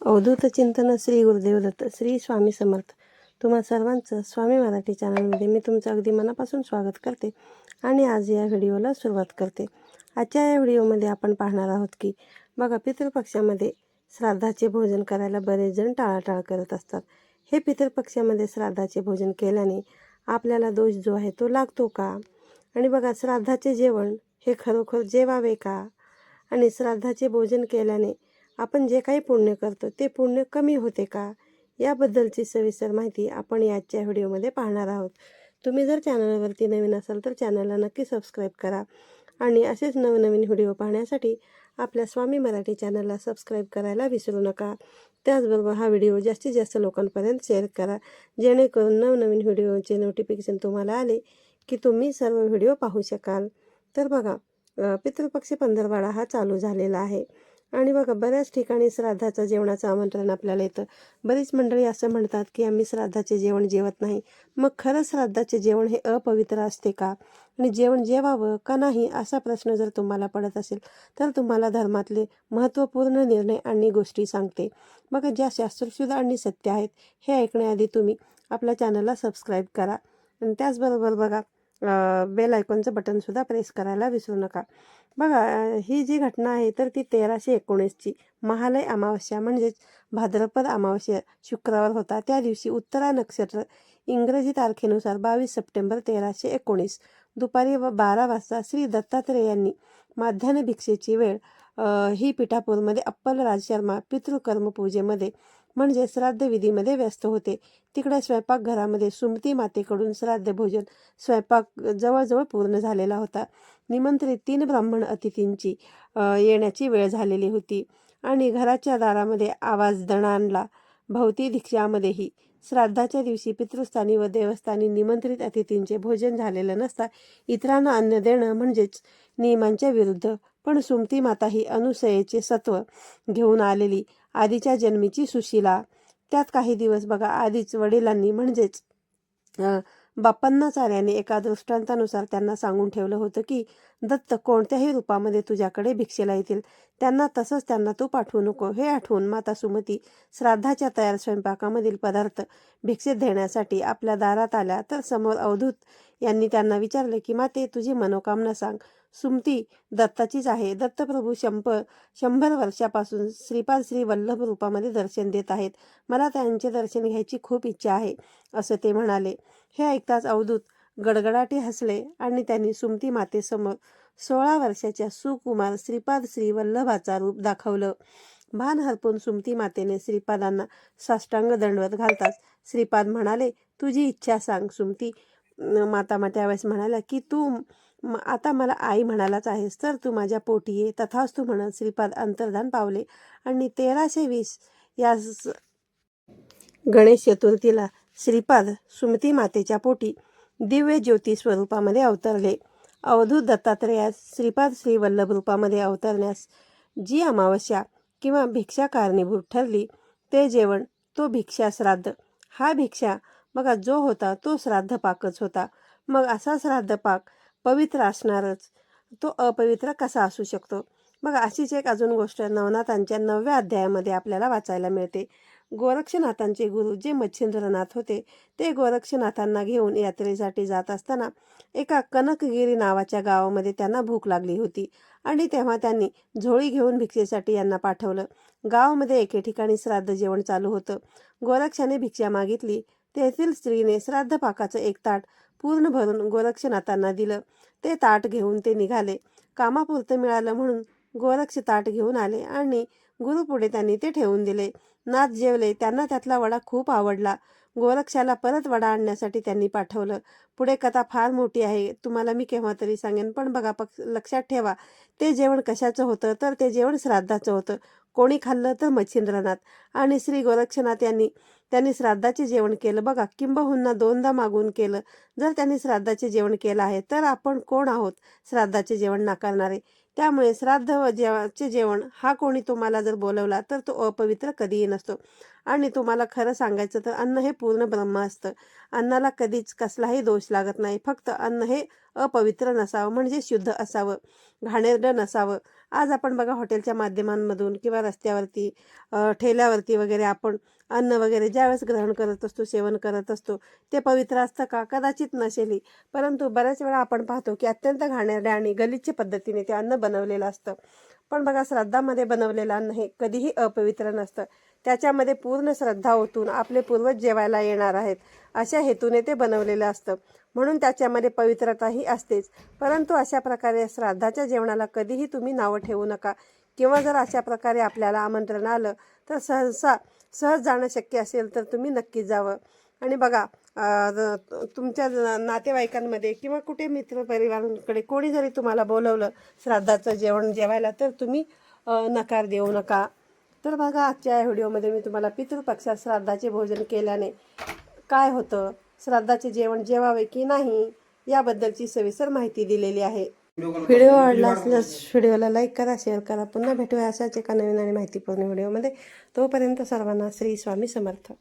अवधूत चिंतन श्री गुरुदेव दत्त श्री स्वामी समर्थ. तुम्हा सर्वांचं स्वामी मराठी चॅनलमध्ये मी तुमचं अगदी मनापासून स्वागत करते आणि आज या व्हिडिओला सुरुवात करते. आजच्या या व्हिडिओमध्ये आपण पाहणार आहोत की बघा पितृपक्षामध्ये श्राद्धाचे भोजन करायला बरेच जण टाळाटाळ करत असतात. हे पितृपक्षामध्ये श्राद्धाचे भोजन केल्याने आपल्याला दोष जो आहे तो लागतो का? आणि बघा श्राद्धाचे जेवण हे खरोखर जेवावे का? आणि श्राद्धाचे भोजन केल्याने आपण जे काही पुण्य करतो ते पुण्य कमी होते का? याबद्दलची सविस्तर माहिती आपण याच्या व्हिडिओमध्ये पाहणार आहोत. तुम्ही जर चॅनलवरती नवीन असाल तर चॅनलला नक्की सबस्क्राईब करा आणि असेच नवनवीन व्हिडिओ पाहण्यासाठी आपल्या स्वामी मराठी चॅनलला सबस्क्राईब करायला विसरू नका. त्याचबरोबर हा व्हिडिओ जास्तीत जास्त लोकांपर्यंत शेअर करा. जेणेकरून नवनवीन व्हिडिओचे नोटिफिकेशन तुम्हाला आले की तुम्ही सर्व व्हिडिओ पाहू शकाल. तर बघा पितृपक्षी पंधरवाडा हा चालू झालेला आहे. आणि बघा बऱ्याच ठिकाणी श्राद्धाचं जेवणाचं आमंत्रण आपल्याला येतं. बरीच मंडळी असं म्हणतात की आम्ही श्राद्धाचे जेवण जेवत नाही. मग खरं श्राद्धाचे जेवण हे अपवित्र असते का? आणि जेवण जेवावं का नाही असा प्रश्न जर तुम्हाला पडत असेल तर तुम्हाला धर्मातले महत्त्वपूर्ण निर्णय आणि गोष्टी सांगते. बघा ज्या शास्त्रशुद्ध आणि सत्य आहेत हे ऐकण्याआधी तुम्ही आपल्या चॅनलला सबस्क्राईब करा. आणि त्याचबरोबर बघा बेल आयकॉनचं बटनसुद्धा प्रेस करायला विसरू नका. बघा ही जी घटना आहे तर ती तेराशे एकोणीसची महालय अमावस्या म्हणजेच भाद्रपद अमावस्या शुक्रवार होता. त्या दिवशी उत्तरा नक्षत्र इंग्रजी तारखेनुसार बावीस सप्टेंबर तेराशे एकोणीस. दुपारी व बारा वाजता श्री दत्तात्रय यांनी माध्यान्ह भिक्षेची वेळ ही पिठापूरमध्ये अप्पल राज शर्मा पितृकर्म पूजेमध्ये म्हणजे श्राद्ध विधीमध्ये व्यस्त होते. तिकडे स्वयंपाकघरामध्ये सुमती मातेकडून श्राद्ध भोजन स्वयंपाक जवळजवळ पूर्ण झालेला होता. निमंत्रित तीन ब्राह्मण अतिथींची येण्याची वेळ झालेली होती आणि घराच्या दारामध्ये आवाज दणाणला. भवती दीक्षामध्येही श्राद्धाच्या दिवशी पितृस्थानी व देवस्थानी निमंत्रित अतिथींचे भोजन झालेलं नसता. इतरांना अन्न देणं म्हणजेच नियमांच्या विरुद्ध. पण सुमती माता ही अनुसयेचे सत्व घेऊन आलेली. आधीच्या जन्मीची सुशिला. त्यात काही दिवस बघा आधीच वडिलांनी म्हणजेच बाप्पांना बाप्पांनाचार्याने एका दृष्टांतानुसार त्यांना सांगून ठेवलं होतं की दत्त कोणत्याही रूपामध्ये तुझ्याकडे भिक्षेला येतील. त्यांना तसंच त्यांना तू पाठवू नको. हे आठवून माता सुमती श्राद्धाच्या तयार स्वयंपाकामधील पदार्थ भिक्षेत देण्यासाठी आपल्या दारात आल्या. तर समोर अवधूत यांनी त्यांना विचारले की माते तुझी मनोकामना सांग. सुमती दत्ताचीच आहे. दत्तप्रभू शंभर शंभर वर्षापासून श्रीपाद श्री वल्लभ रूपामध्ये दर्शन देत आहेत. मला त्यांचे दर्शन घ्यायची खूप इच्छा आहे असं ते म्हणाले. हे ऐकताच अवधूत गडगडाटी हसले आणि त्यांनी सुमती मातेसमोर सोळा वर्षाच्या सुकुमार श्रीपाद श्री वल्लभाचा रूप दाखवलं. भान हरपून सुमती मातेने श्रीपादांना साष्टांग दंडवत घालताच श्रीपाद म्हणाले तुझी इच्छा सांग सुमती. न- माता मा त्यावेळेस म्हणाल्या की तू आता मला आई म्हणालाच आहेस तर तू माझ्या पोटी ये. तथाच तू म्हणत श्रीपाद अंतर्धान पावले आणि तेराशे वीस या गणेश चतुर्थीला श्रीपाद सुमती मातेच्या पोटी दिव्य ज्योती स्वरूपामध्ये अवतरले. अवधूत दत्तात्रेयास श्रीपाद श्रीवल्लभ रूपामध्ये अवतरण्यास जी अमावस्या किंवा भिक्षा कारणीभूत ठरली ते जेवण तो भिक्षा श्राद्ध हा भिक्षा बघा जो होता तो श्राद्धपाकच होता. मग असा श्राद्धपाक पवित्र असणारच. तो अपवित्र कसा असू शकतो? मग अशीच एक अजून गोष्ट नवनाथांच्या नवव्या अध्यायामध्ये आपल्याला वाचायला मिळते. गोरक्षनाथांचे गुरु जे मच्छिंद्रनाथ होते ते गोरक्षनाथांना घेऊन यात्रेसाठी जात असताना एका कनकगिरी नावाच्या गावामध्ये त्यांना भूक लागली होती आणि तेव्हा त्यांनी झोळी घेऊन भिक्षेसाठी यांना पाठवलं. गावामध्ये एके ठिकाणी श्राद्ध जेवण चालू होतं. गोरक्षाने भिक्षा मागितली. तेथील स्त्रीने श्राद्ध पाकाचं एक ताट पूर्ण भरून गोरक्षनाथांना दिलं. ते ताट घेऊन ते निघाले. कामापुरतं मिळालं म्हणून गोरक्ष ताट घेऊन आले आणि गुरुपुढे त्यांनी ते ठेवून दिले. नाथ जेवले त्यांना त्यातला वडा खूप आवडला. गोरक्षाला परत वडा आणण्यासाठी त्यांनी पाठवलं. पुढे कथा फार मोठी आहे. तुम्हाला मी केव्हा तरी सांगेन पण बघा पक्ष लक्षात ठेवा. ते जेवण कशाचं होतं? तर ते जेवण श्राद्धाचं होतं. कोणी खाल्लं तर मच्छिंद्रनाथ आणि श्री गोरक्षनाथ यांनी त्यांनी श्राद्धाचे जेवण केलं. बघा किंबहुना दोनदा मागून केलं. जर त्यांनी श्राद्धाचे जेवण केलं आहे तर आपण कोण आहोत श्राद्धाचे जेवण नाकारणारे? त्यामुळे श्राद्ध व जेवाचे जेवण हा कोणी तुम्हाला जर बोलवला तर तो अपवित्र कधीही नसतो. आणि तुम्हाला खरं सांगायचं तर अन्न हे पूर्ण ब्रह्म असतं. अन्नाला कधीच कसलाही दोष लागत नाही. फक्त अन्न हे अपवित्र नसावं म्हणजे शुद्ध असावं. घाणेरडं नसावं. आज आपण बघा हॉटेलच्या माध्यमांमधून किंवा रस्त्यावरती ठेल्यावरती वगैरे आपण अन्न वगैरे ज्यावेळेस ग्रहण करत असतो सेवन करत असतो ते पवित्र असतं का? कदाचित नसेली परंतु बऱ्याच वेळा आपण पाहतो की अत्यंत घाणेरड्या आणि गलिच्छ पद्धतीने ते अन्न बनवलेलं असतं. पण बघा श्रद्धामध्ये बनवलेलं अन्न हे कधीही अपवित्र नसतं. त्याच्यामध्ये पूर्ण श्रद्धा ओतून आपले पूर्वज जेवायला येणार आहेत. अशा हेतूने ते बनवलेलं असतं. म्हणून त्याच्यामध्ये पवित्रताही असतेच. परंतु अशा प्रकारे श्राद्धाच्या जेवणाला कधीही तुम्ही नावं ठेवू नका. किंवा जर अशा प्रकारे आपल्याला आमंत्रण आलं तर सहसा सहज जाणं शक्य असेल तर तुम्ही नक्की जावं. आणि बघा तुमच्या नातेवाईकांमध्ये किंवा कुठे मित्रपरिवारांकडे कोणी जरी तुम्हाला बोलवलं श्राद्धाचं जेवण जेवायला तर तुम्ही नकार देऊ नका. तर बघा आजच्या या व्हिडिओमध्ये मी तुम्हाला पितृपक्षात श्राद्धाचे भोजन केल्याने काय होतं? श्राद्धाचे जेवण जेवावे की नाही? याबद्दलची सविस्तर माहिती दिलेली आहे. व्हिडिओ आवडला असल्यास व्हिडिओला लाईक करा शेअर करा. पुन्हा भेटूया अशाच एका नवीन आणि माहितीपूर्ण व्हिडिओमध्ये. तोपर्यंत सर्वांना श्री स्वामी समर्थ.